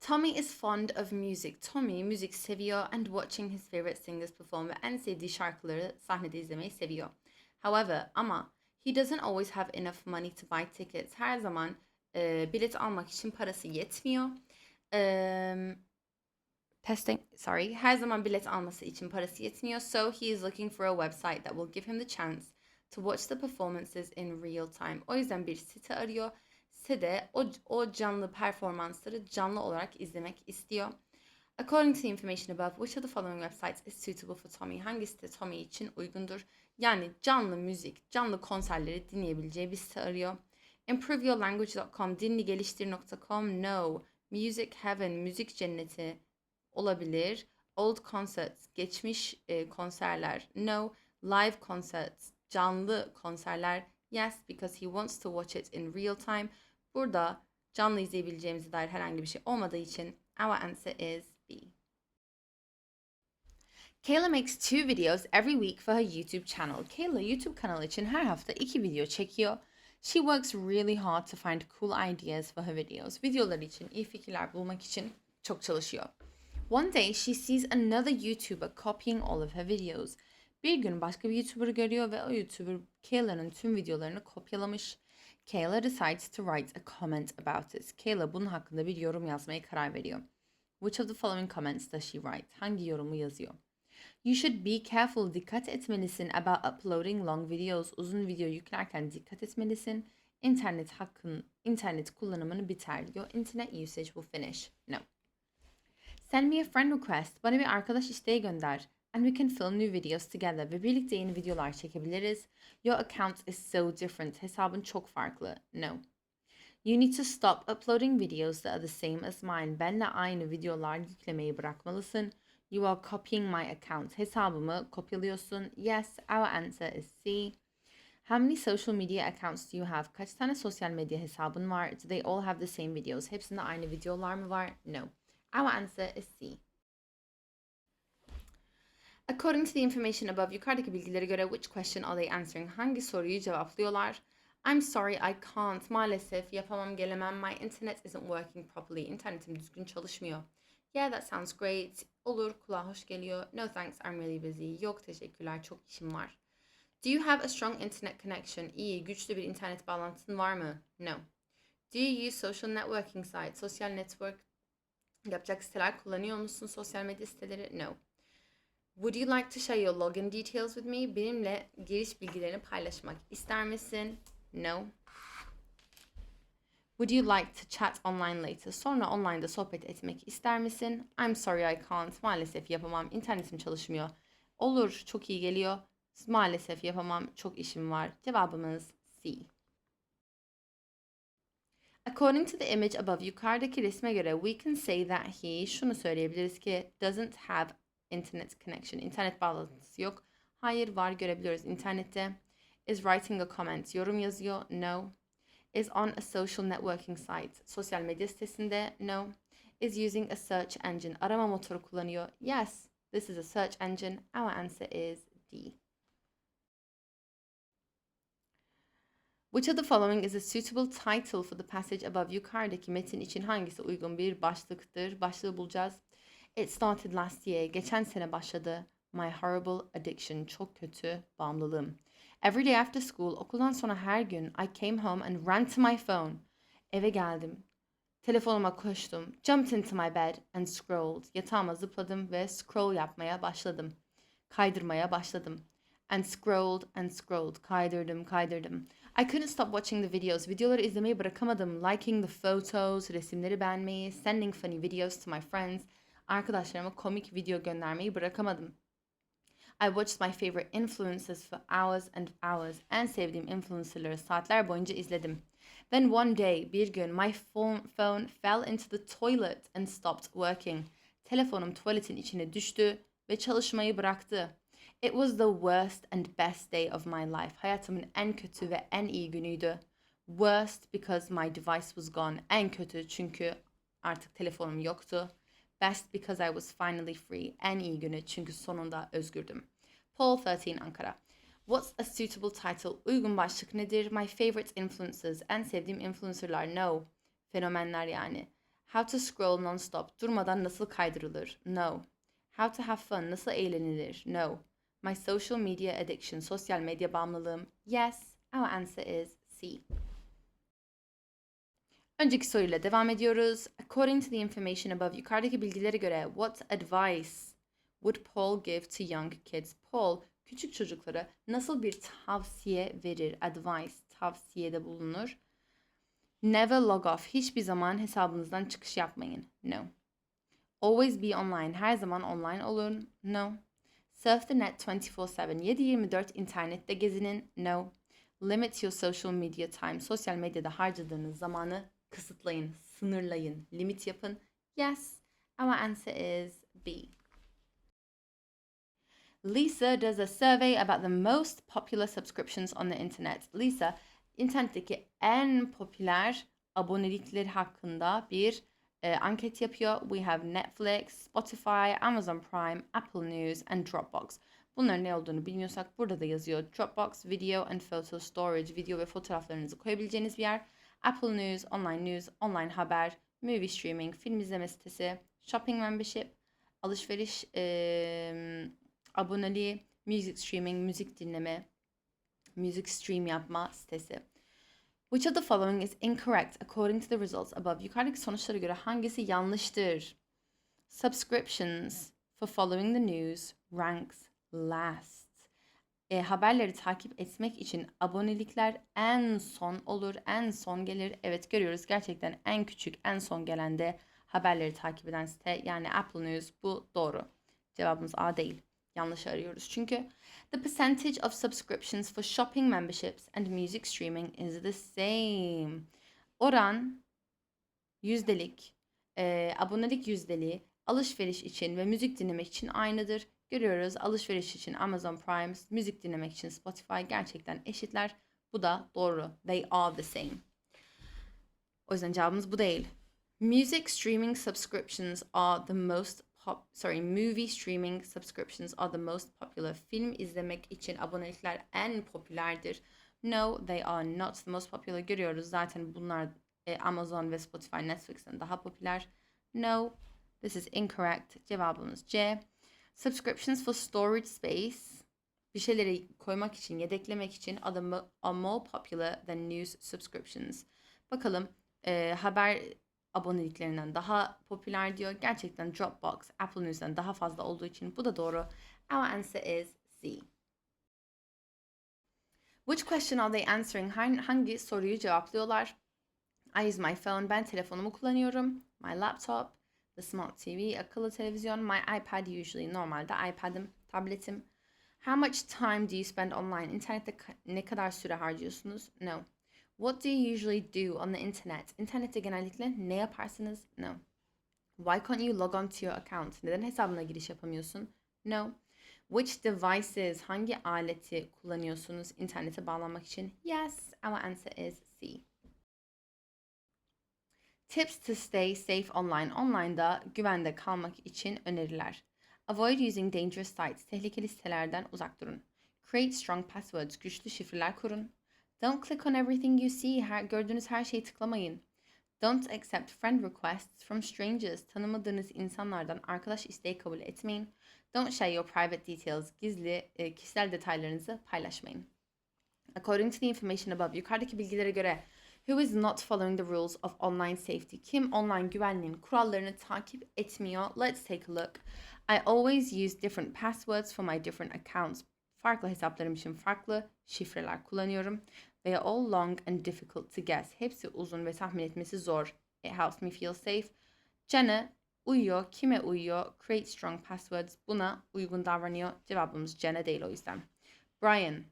Tommy is fond of music. Tommy müzik seviyor and watching his favorite singers perform ve en sevdiği şarkıları sahnede izlemeyi seviyor. However, ama he doesn't always have enough money to buy tickets. Her zaman e, bilet almak için parası yetmiyor. Um, testing, sorry. Her zaman bilet alması için parası yetmiyor. So he is looking for a website that will give him the chance to watch the performances in real time. O yüzden bir site arıyor. Sitede o, o canlı performansları canlı olarak izlemek istiyor. According to the information above, which of the following websites is suitable for Tommy? Hangisi de Tommy için uygundur? Yani canlı müzik, canlı konserleri dinleyebileceği bir site arıyor. Improveyourlanguage.com, dinligeliştir.com, no. Music Heaven, müzik cenneti olabilir. Old concerts, geçmiş e, konserler, no. Live concerts, canlı konserler, yes because he wants to watch it in real time. Burada canlı izleyebileceğimize dair herhangi bir şey olmadığı için our answer is B. Kayla makes two videos every week for her YouTube channel. Kayla YouTube kanalı için her hafta iki video çekiyor. She works really hard to find cool ideas for her videos. Videoları için iyi fikirler bulmak için çok çalışıyor. One day she sees another YouTuber copying all of her videos. Bir gün başka bir YouTuber görüyor ve o YouTuber Kayla'nın tüm videolarını kopyalamış. Kayla decides to write a comment about it. Kayla bunun hakkında bir yorum yazmaya karar veriyor. Which of the following comments does she write? Hangi yorumu yazıyor? You should be careful. Dikkat etmelisin about uploading long videos. Uzun video yüklerken dikkat etmelisin. İnternet hakkın, internet kullanımını biter. Your internet usage will finish. No. Send me a friend request. Bana bir arkadaş isteği gönder. And we can film new videos together. Ve birlikte yeni videolar çekebiliriz. Your account is so different. Hesabın çok farklı. No. You need to stop uploading videos that are the same as mine. Benle aynı videolar yüklemeyi bırakmalısın. You are copying my account. Hesabımı kopyalıyorsun. Yes, our answer is C. How many social media accounts do you have? Kaç tane sosyal medya hesabın var? Do they all have the same videos? Hepsinde aynı videolar mı var? No. Our answer is C. According to the information above, yukarıdaki bilgilere göre which question are they answering? Hangi soruyu cevaplıyorlar? I'm sorry I can't. Maalesef yapamam gelemem. My internet isn't working properly. İnternetim düzgün çalışmıyor. Yeah, that sounds great. Olur, kulağa hoş geliyor. No thanks, I'm really busy. Yok, teşekkürler, çok işim var. Do you have a strong internet connection? İyi, güçlü bir internet bağlantın var mı? No. Do you use social networking sites? Sosyal network yapacak siteler kullanıyor musun? Sosyal medya siteleri? No. Would you like to share your login details with me? Benimle giriş bilgilerini paylaşmak ister misin? No. Would you like to chat online later? Sonra online'da sohbet etmek ister misin? I'm sorry I can't. Maalesef yapamam. İnternetim çalışmıyor. Olur, çok iyi geliyor. Maalesef yapamam. Çok işim var. Cevabımız C. According to the image above, yukarıdaki resme göre we can say that he, şunu söyleyebiliriz ki doesn't have internet connection. İnternet bağlantısı yok. Hayır var görebiliyoruz internette. Is writing a comment. Yorum yazıyor. No. Is on a social networking site. Sosyal medya sitesinde. No. Is using a search engine. Arama motoru kullanıyor. Yes. This is a search engine. Our answer is D. Which of the following is a suitable title for the passage above? Yukarıdaki metin için hangisi uygun bir başlıktır? Başlığı bulacağız. It started last year. Geçen sene başladı. My horrible addiction. Çok kötü bağımlılığım. Every day after school, okuldan sonra her gün I came home and ran to my phone. Eve geldim. Telefonuma koştum. Jumped into my bed and scrolled. Yatağıma zıpladım ve scroll yapmaya başladım. Kaydırmaya başladım. And scrolled and scrolled. Kaydırdım, kaydırdım. I couldn't stop watching the videos. Videoları izlemeyi bırakamadım. Liking the photos, resimleri beğenmeyi, sending funny videos to my friends. Arkadaşlarıma komik video göndermeyi bırakamadım. I watched my favorite influencers for hours and hours. En sevdiğim influencerları saatler boyunca izledim. Then one day, bir gün, my phone, phone fell into the toilet and stopped working. Telefonum tuvaletin içine düştü ve çalışmayı bıraktı. It was the worst and best day of my life. Hayatımın en kötü ve en iyi günüydü. Worst because my device was gone. En kötü çünkü artık telefonum yoktu. Best because I was finally free. En iyi günü çünkü sonunda özgürdüm. Paul 13 Ankara. What's a suitable title? Uygun başlık nedir? My favorite influencers. En sevdiğim influencerlar. No. Fenomenler yani. How to scroll non-stop. Durmadan nasıl kaydırılır? No. How to have fun. Nasıl eğlenilir? No. My social media addiction. Sosyal medya bağımlılığım. Yes. Our answer is C. Önceki soruyla devam ediyoruz. According to the information above, yukarıdaki bilgilere göre what advice would Paul give to young kids? Paul küçük çocuklara nasıl bir tavsiye verir? Advice, tavsiyede bulunur. Never log off. Hiçbir zaman hesabınızdan çıkış yapmayın. No. Always be online. Her zaman online olun. No. Surf the net 24/7. 7/24 internette gezinin. No. Limit your social media time. Sosyal medyada harcadığınız zamanı kısıtlayın, sınırlayın, limit yapın. Yes. Our answer is B. Lisa does a survey about the most popular subscriptions on the internet. Lisa, internetteki en popüler abonelikler hakkında bir e, anket yapıyor. We have Netflix, Spotify, Amazon Prime, Apple News and Dropbox. Bunların ne olduğunu bilmiyorsak burada da yazıyor. Dropbox, Video and Photo Storage, video ve fotoğraflarınızı koyabileceğiniz bir yer. Apple News, Online News, Online Haber, Movie Streaming, film izleme sitesi, Shopping Membership, alışveriş e, aboneliği, Music Streaming, müzik dinleme, Music Stream yapma sitesi. Which of the following is incorrect according to the results above? Yukarıdaki sonuçlara göre hangisi yanlıştır? Subscriptions for following the news ranks last. E, haberleri takip etmek için abonelikler en son olur, en son gelir. Evet görüyoruz gerçekten en küçük, en son gelen de haberleri takip eden site yani Apple News bu doğru. Cevabımız A değil. Yanlış arıyoruz. Çünkü the percentage of subscriptions for shopping memberships and music streaming is the same. Oran yüzdelik, e, abonelik yüzdeliği alışveriş için ve müzik dinlemek için aynıdır. Görüyoruz alışveriş için Amazon Prime, müzik dinlemek için Spotify gerçekten eşitler. Bu da doğru. They are the same. O yüzden cevabımız bu değil. Music streaming subscriptions are the most pop, sorry, movie streaming subscriptions are the most popular. Film izlemek için abonelikler en popülerdir. No, they are not the most popular. Görüyoruz zaten bunlar e, Amazon ve Spotify, Netflix'ten daha popüler. No, this is incorrect. Cevabımız C. Subscriptions for storage space. Bir şeyleri koymak için, yedeklemek için mo- are more popular than news subscriptions. Bakalım e, haber aboneliklerinden daha popüler diyor. Gerçekten Dropbox, Apple News'den daha fazla olduğu için bu da doğru. Our answer is C. Which question are they answering? Hangi soruyu cevaplıyorlar? I use my phone. Ben telefonumu kullanıyorum. My laptop, the smart TV, akıllı televizyon, my iPad usually. Normalde iPad'im, tabletim. How much time do you spend online? İnternette ne kadar süre harcıyorsunuz? No. What do you usually do on the internet? İnternette genellikle ne yaparsınız? No. Why can't you log on to your account? Neden hesabına giriş yapamıyorsun? No. Which devices, hangi aleti kullanıyorsunuz internete bağlanmak için? Yes, our answer is C. Tips to stay safe online. Online'da güvende kalmak için öneriler. Avoid using dangerous sites. Tehlikeli sitelerden uzak durun. Create strong passwords. Güçlü şifreler kurun. Don't click on everything you see. Her, gördüğünüz her şeyi tıklamayın. Don't accept friend requests from strangers. Tanımadığınız insanlardan arkadaş isteği kabul etmeyin. Don't share your private details. Gizli e, kişisel detaylarınızı paylaşmayın. According to the information above, yukarıdaki bilgilere göre who is not following the rules of online safety? Kim online güvenliğin kurallarını takip etmiyor? Let's take a look. I always use different passwords for my different accounts. Farklı hesaplarım için farklı şifreler kullanıyorum. They are all long and difficult to guess. Hepsi uzun ve tahmin etmesi zor. It helps me feel safe. Jenna uyuyor. Kime uyuyor? Create strong passwords. Buna uygun davranıyor. Cevabımız Jenna değil o yüzden. Brian.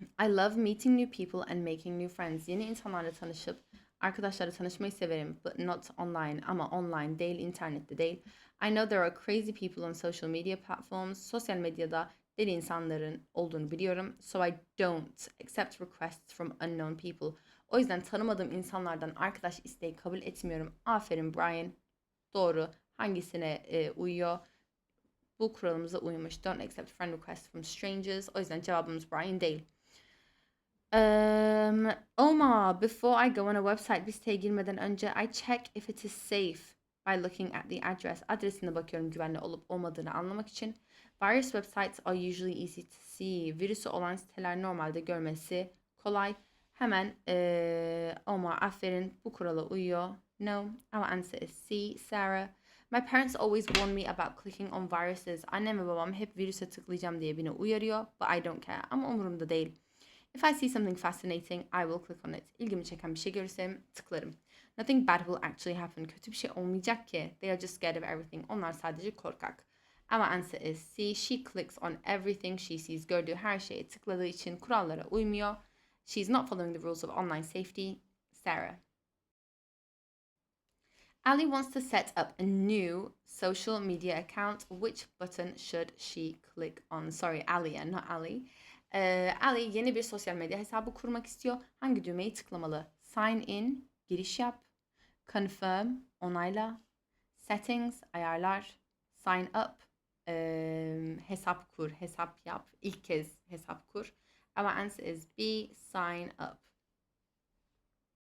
I love meeting new people and making new friends. Yeni insanlarla tanışıp arkadaşlarla tanışmayı severim. But not online. Ama online değil, internette değil. I know there are crazy people on social media platforms. Sosyal medyada deli insanların olduğunu biliyorum. So I don't accept requests from unknown people. O yüzden tanımadığım insanlardan arkadaş isteği kabul etmiyorum. Aferin Brian. Doğru. Hangisine e, uyuyor? Bu kuralımıza uymuş. Don't accept friend requests from strangers. O yüzden cevabımız Brian değil. Um, Omar, before I go on a website bir siteye girmeden önce I check if it is safe by looking at the address. Adresine bakıyorum güvenli olup olmadığını anlamak için. Virus websites are usually easy to see. Virüsü olan siteler normalde görmesi kolay. Hemen eee Omar aferin bu kurala uyuyor. No, our answer is C. Sarah. My parents always warn me about clicking on viruses. Annem ve babam hep virüse tıklayacağım diye beni uyarıyor. But I don't care. Ama umurumda değil. If I see something fascinating, I will click on it. İlgimi çeken şey tıklarım. Nothing bad will actually happen. Kötü bir şey olmayacak ki. They are just scared of everything. Onlar sadece korkak. Our answer is C. She clicks on everything she sees. Gördüğü her şeye tıkladığı için kurallara uymuyor. She's not following the rules of online safety. Sarah. Ali wants to set up a new social media account. Which button should she click on? Sorry, Alia, not Ali. Ee, Ali yeni bir sosyal medya hesabı kurmak istiyor. Hangi düğmeyi tıklamalı? Sign in, giriş yap. Confirm, onayla. Settings, ayarlar. Sign up, ee, hesap kur, hesap yap. İlk kez hesap kur. Our answer is B, sign up.